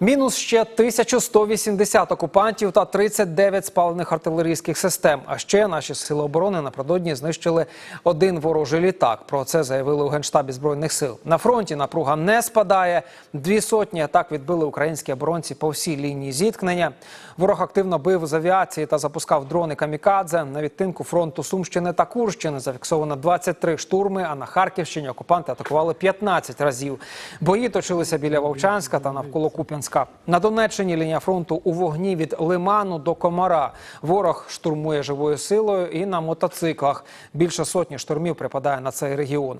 Мінус ще 1180 окупантів та 39 спалених артилерійських систем. А ще наші сили оборони напередодні знищили один ворожий літак. Про це заявили у генштабі збройних сил. На фронті напруга не спадає. Дві сотні атак відбили українські оборонці по всій лінії зіткнення. Ворог активно бив з авіації та запускав дрони камікадзе. На відтинку фронту Сумщини та Курщини зафіксовано 23 штурми. А на Харківщині окупанти атакували 15 разів. Бої точилися біля Вовчанська та навколо Куп'янська. На Донеччині лінія фронту у вогні від Лиману до Комара. Ворог штурмує живою силою і на мотоциклах. Більше сотні штурмів припадає на цей регіон.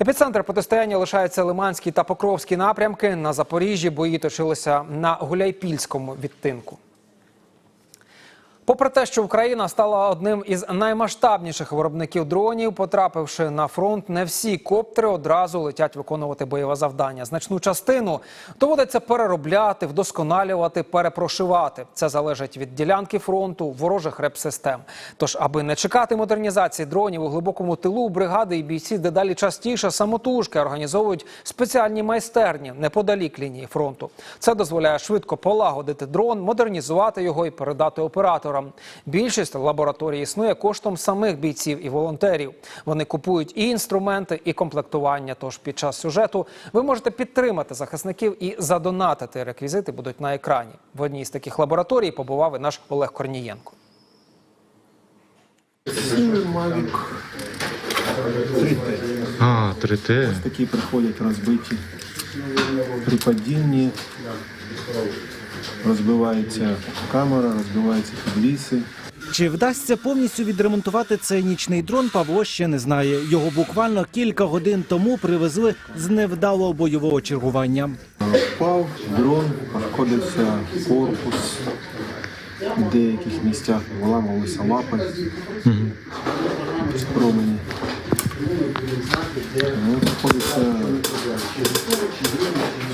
Епіцентр протистояння лишається Лиманський та Покровський напрямки. На Запоріжжі бої точилися на Гуляйпільському відтинку. Попри те, що Україна стала одним із наймасштабніших виробників дронів, потрапивши на фронт, не всі коптери одразу летять виконувати бойове завдання. Значну частину доводиться переробляти, вдосконалювати, перепрошивати. Це залежить від ділянки фронту, ворожих реп-систем. Тож, аби не чекати модернізації дронів у глибокому тилу, бригади і бійці дедалі частіше самотужки організовують спеціальні майстерні неподалік лінії фронту. Це дозволяє швидко полагодити дрон, модернізувати його і передати операторам. Більшість лабораторій існує коштом самих бійців і волонтерів. Вони купують і інструменти, і комплектування. Тож під час сюжету ви можете підтримати захисників і задонатити. Реквізити будуть на екрані. В одній з таких лабораторій побував і наш Олег Корнієнко. Mavic 3T. А, 3Т. Такі приходять розбиті при падінні. Розбивається камера, розбиваються підвіси. Чи вдасться повністю відремонтувати цей нічний дрон, Павло ще не знає. Його буквально кілька годин тому привезли з невдалого бойового чергування. Впав дрон, пошкодився корпус. В деяких місцях виламалися лапи промені. Приходиться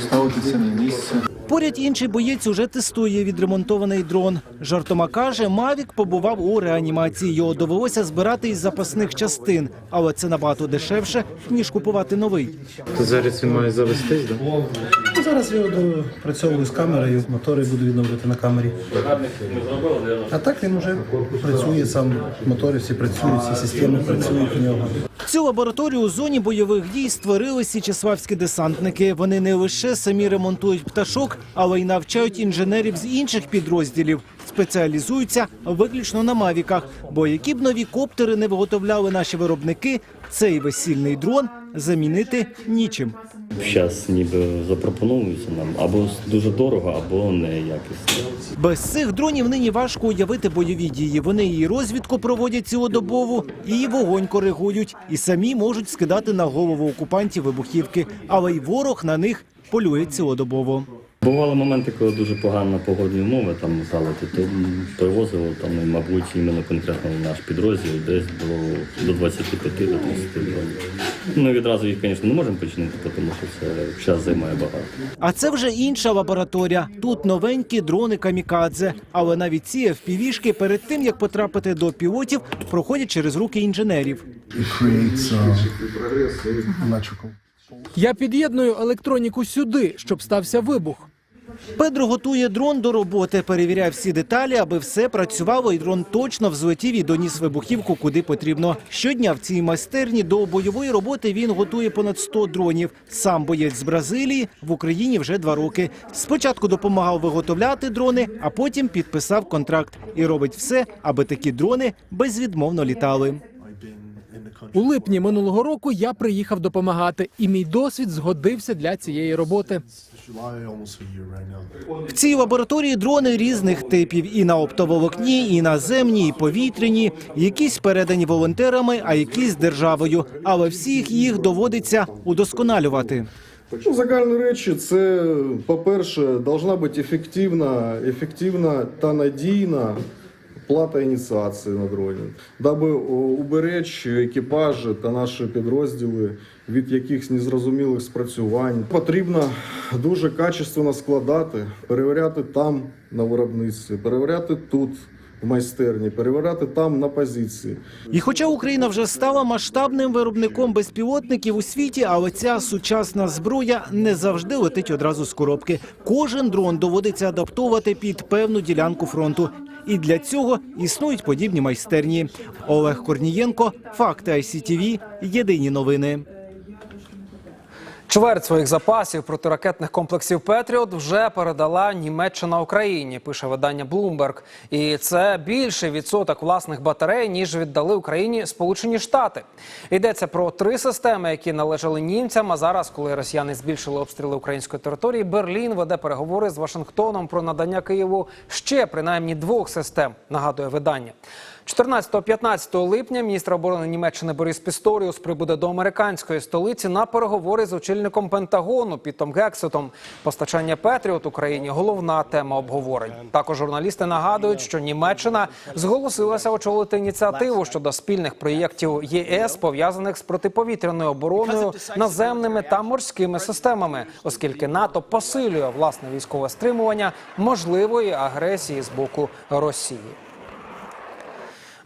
ставитися на місце. Поряд інший боєць уже тестує відремонтований дрон. Жартома каже, Мавік побував у реанімації. Його довелося збирати із запасних частин, але це набагато дешевше ніж купувати новий. Зараз він має завестись, да? Зараз я допрацьовую з камерою, мотори буду відновлювати на камері. А так він вже працює сам, мотори всі працюють, всі системи працюють у нього. Цю лабораторію у зоні бойових дій створили січеславські десантники. Вони не лише самі ремонтують пташок, але й навчають інженерів з інших підрозділів. Спеціалізуються виключно на мавіках. Бо які б нові коптери не виготовляли наші виробники, цей весільний дрон замінити нічим. Зараз ніби запропонуються нам або дуже дорого, або неякісно. Без цих дронів нині важко уявити бойові дії. Вони і розвідку проводять цілодобово, і вогонь коригують, і самі можуть скидати на голову окупантів вибухівки, але й ворог на них полює цілодобово. Бували моменти, коли дуже погано погодні умови там летали, то привозило там, мабуть, іменно конкретно в наш підрозділ десь до, до 25 до 30 дронів. Ми відразу їх, звісно, не можемо починити, тому що це час займає багато. А це вже інша лабораторія. Тут новенькі дрони камікадзе. Але навіть ці FPV-шки перед тим як потрапити до пілотів, проходять через руки інженерів. Я під'єдную електроніку сюди, щоб стався вибух. Педро готує дрон до роботи, перевіряє всі деталі, аби все працювало, і дрон точно взлетів і доніс вибухівку куди потрібно. Щодня в цій майстерні до бойової роботи він готує понад 100 дронів. Сам боєць з Бразилії в Україні вже два роки. Спочатку допомагав виготовляти дрони, а потім підписав контракт і робить все, аби такі дрони безвідмовно літали. У липні минулого року я приїхав допомагати, і мій досвід згодився для цієї роботи. В цій лабораторії дрони різних типів і на оптоволокні, і наземні, і повітряні, якісь передані волонтерами, а якісь державою. Але всіх їх доводиться удосконалювати. Ну, загальні речі, це, по-перше, должна бути ефективна, ефективна та надійна плата ініціації на дроні, даби уберечь екіпажі та наші підрозділи від якихось незрозумілих спрацювань. Потрібно дуже качественно складати, перевіряти там на виробництві, перевіряти тут в майстерні, перевіряти там на позиції. І хоча Україна вже стала масштабним виробником безпілотників у світі, але ця сучасна зброя не завжди летить одразу з коробки. Кожен дрон доводиться адаптовувати під певну ділянку фронту. І для цього існують подібні майстерні. Олег Корнієнко, факти ICTV, єдині новини. Чверть своїх запасів протиракетних комплексів Петріот вже передала Німеччина Україні, пише видання Bloomberg. І це більший відсоток власних батарей, ніж віддали Україні Сполучені Штати. Йдеться про три системи, які належали німцям. А зараз, коли росіяни збільшили обстріли української території, Берлін веде переговори з Вашингтоном про надання Києву ще принаймні двох систем. Нагадує видання. 14-15 липня міністр оборони Німеччини Борис Пісторіус прибуде до американської столиці на переговори з очільником Пентагону Пітом Гексетом. Постачання Петріот Україні головна тема обговорень. Також журналісти нагадують, що Німеччина зголосилася очолити ініціативу щодо спільних проєктів ЄС пов'язаних з протиповітряною обороною, наземними та морськими системами, оскільки НАТО посилює власне військове стримування можливої агресії з боку Росії.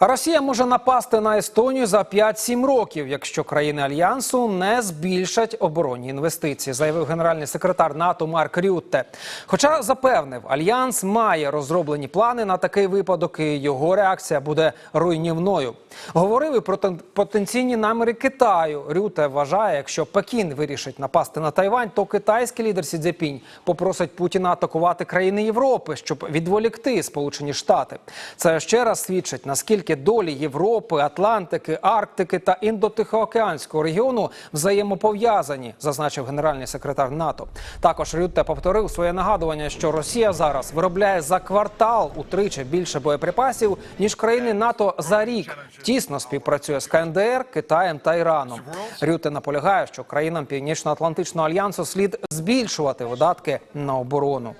Росія може напасти на Естонію за 5-7 років, якщо країни альянсу не збільшать оборонні інвестиції, заявив генеральний секретар НАТО Марк Рютте. Хоча запевнив, альянс має розроблені плани на такий випадок, і його реакція буде руйнівною. Говорив і про тен- потенційні наміри Китаю. Рюте вважає, якщо Пекін вирішить напасти на Тайвань, то китайський лідер Сі Цзепінь попросить Путіна атакувати країни Європи, щоб відволікти Сполучені Штати. Це ще раз свідчить наскільки долі Європи, Атлантики, Арктики та Індотихоокеанського регіону взаємопов'язані, зазначив генеральний секретар НАТО. Також Рютте повторив своє нагадування, що Росія зараз виробляє за квартал утричі більше боєприпасів ніж країни НАТО за рік. Тісно співпрацює з КНДР, Китаєм та Іраном. Рюте наполягає, що країнам Північно-Атлантичного альянсу слід збільшувати видатки на оборону.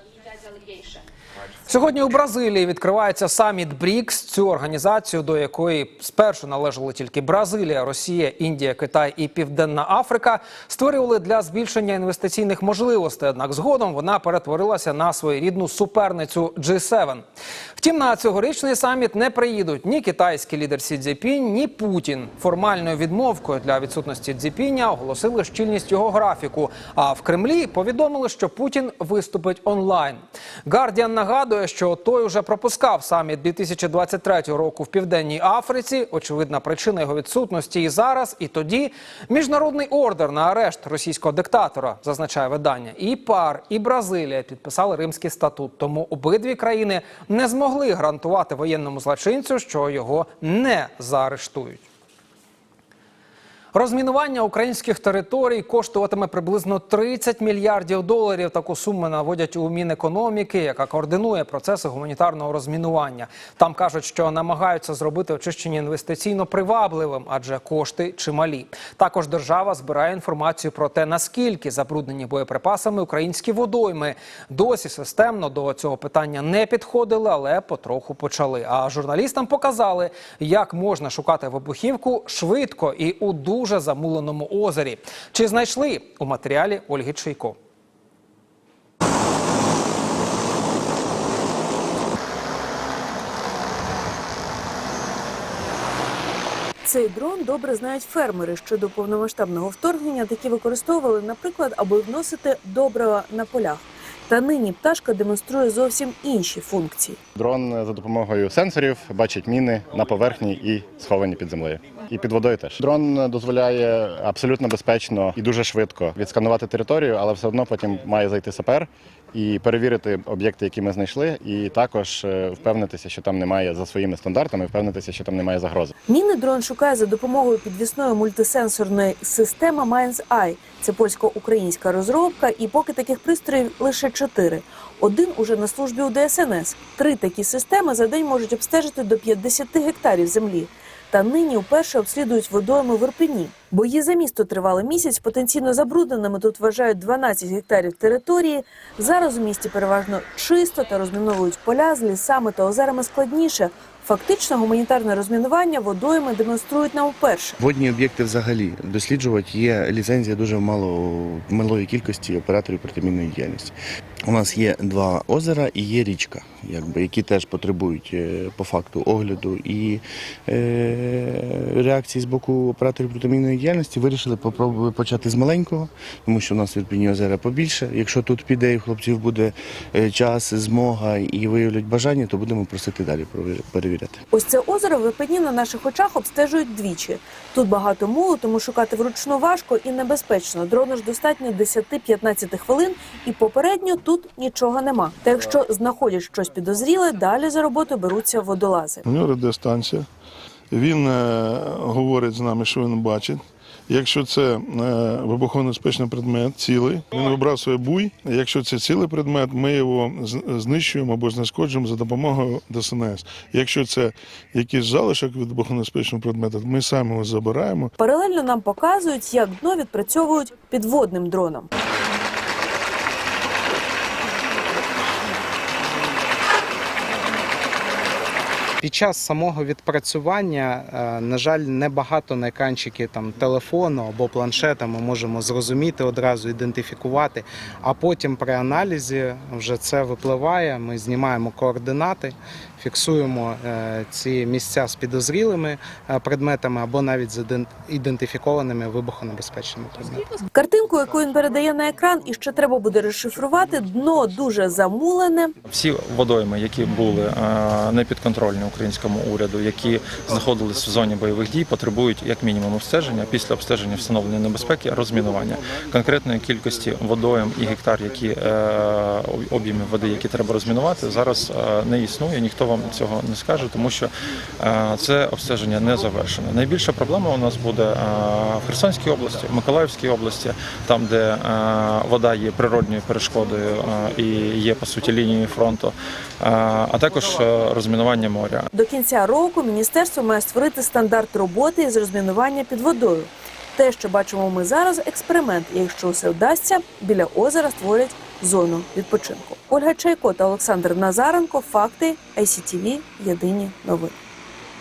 Сьогодні у Бразилії відкривається саміт БРІКС. Цю організацію, до якої спершу належали тільки Бразилія, Росія, Індія, Китай і Південна Африка, створювали для збільшення інвестиційних можливостей. Однак згодом вона перетворилася на своєрідну суперницю G7. Втім, на цьогорічний саміт не приїдуть ні китайський лідер Сі Цзіпінь, ні Путін. Формальною відмовкою для відсутності Цзіпіня оголосили щільність його графіку. А в Кремлі повідомили, що Путін виступить онлайн. Гардіан нагадує, що той уже пропускав саміт 2023 року в південній Африці. Очевидна причина його відсутності і зараз, і тоді міжнародний ордер на арешт російського диктатора, зазначає видання. І ПАР, і Бразилія підписали Римський статут. Тому обидві країни не змогли гарантувати воєнному злочинцю, що його не заарештують. Розмінування українських територій коштуватиме приблизно 30 мільярдів доларів. Таку суму наводять у Мінекономіки, яка координує процеси гуманітарного розмінування. Там кажуть, що намагаються зробити очищення інвестиційно привабливим, адже кошти чималі. Також держава збирає інформацію про те, наскільки забруднені боєприпасами українські водойми. Досі системно до цього питання не підходили, але потроху почали. А журналістам показали, як можна шукати вибухівку швидко і у дуже замуленому озері. Чи знайшли у матеріалі Ольги Чайко? Цей дрон добре знають фермери. Ще до повномасштабного вторгнення такі використовували, наприклад, аби вносити добрива на полях. Та нині пташка демонструє зовсім інші функції. Дрон за допомогою сенсорів бачить міни на поверхні і сховані під землею. І під водою теж. Дрон дозволяє абсолютно безпечно і дуже швидко відсканувати територію, але все одно потім має зайти сапер і перевірити об'єкти, які ми знайшли, і також е, впевнитися, що там немає за своїми стандартами, впевнитися, що там немає загрози. Міни дрон шукає за допомогою підвісної мультисенсорної системи Mind's Eye. Це польсько-українська розробка, і поки таких пристроїв лише чотири. Один уже на службі у ДСНС. Три такі системи за день можуть обстежити до 50 гектарів землі. Та нині вперше обслідують водойми в Ірпені. Бої за місто тривали місяць. Потенційно забрудненими тут вважають 12 гектарів території. Зараз у місті переважно чисто та розміновують поля з лісами та озерами складніше. Фактично, гуманітарне розмінування водойми демонструють нам вперше. Водні об'єкти взагалі досліджувати є ліцензія дуже мало малої кількості операторів протимінної діяльності. У нас є два озера і є річка, якби, які теж потребують е, по факту огляду і е, реакції з боку операторів протимінної діяльності. Вирішили попробувати почати з маленького, тому що у нас в Ірпіні озера побільше. Якщо тут піде і в хлопців буде е, час, змога і виявлять бажання, то будемо просити далі перевіряти. Ось це озеро в Ірпені на наших очах обстежують двічі. Тут багато мулу, тому шукати вручну важко і небезпечно. Дрону ж достатньо 10-15 хвилин, і попередньо тут нічого нема. Та якщо знаходять щось підозріле, далі за роботу беруться водолази. У нього радіостанція. Він е, говорить з нами, що він бачить. Якщо це е, вибухонебезпечний предмет, цілий, він вибрасує буй. Якщо це цілий предмет, ми його знищуємо або знешкоджуємо за допомогою ДСНС. Якщо це якийсь залишок від вибухонебезпечного предмета, ми самі його забираємо. Паралельно нам показують, як дно відпрацьовують підводним дроном. Під час самого відпрацювання, е, на жаль, небагато на екранчики там телефону або планшета ми можемо зрозуміти одразу, ідентифікувати. А потім при аналізі вже це випливає. Ми знімаємо координати, фіксуємо е, ці місця з підозрілими е, предметами або навіть з іден- ідентифікованими вибухонебезпечними предметами. Картинку, яку він передає на екран, і ще треба буде розшифрувати. Дно дуже замулене. Всі водойми, які були е, непідконтрольні українському уряду, які знаходились в зоні бойових дій, потребують як мінімум обстеження. Після обстеження встановлення небезпеки, розмінування конкретної кількості водойм і гектар, які об'єми води, які треба розмінувати, зараз не існує. Ніхто вам цього не скаже, тому що е, це обстеження не завершено. Найбільша проблема у нас буде е, в Херсонській області, в Миколаївській області, там, де е, вода є природньою перешкодою і є по суті лінією фронту, а також розмінування моря. До кінця року міністерство має створити стандарт роботи із розмінування під водою. Те, що бачимо ми зараз, експеримент. Якщо все вдасться, біля озера створять зону відпочинку. Ольга Чайко та Олександр Назаренко. Факти ICTV. Єдині новини.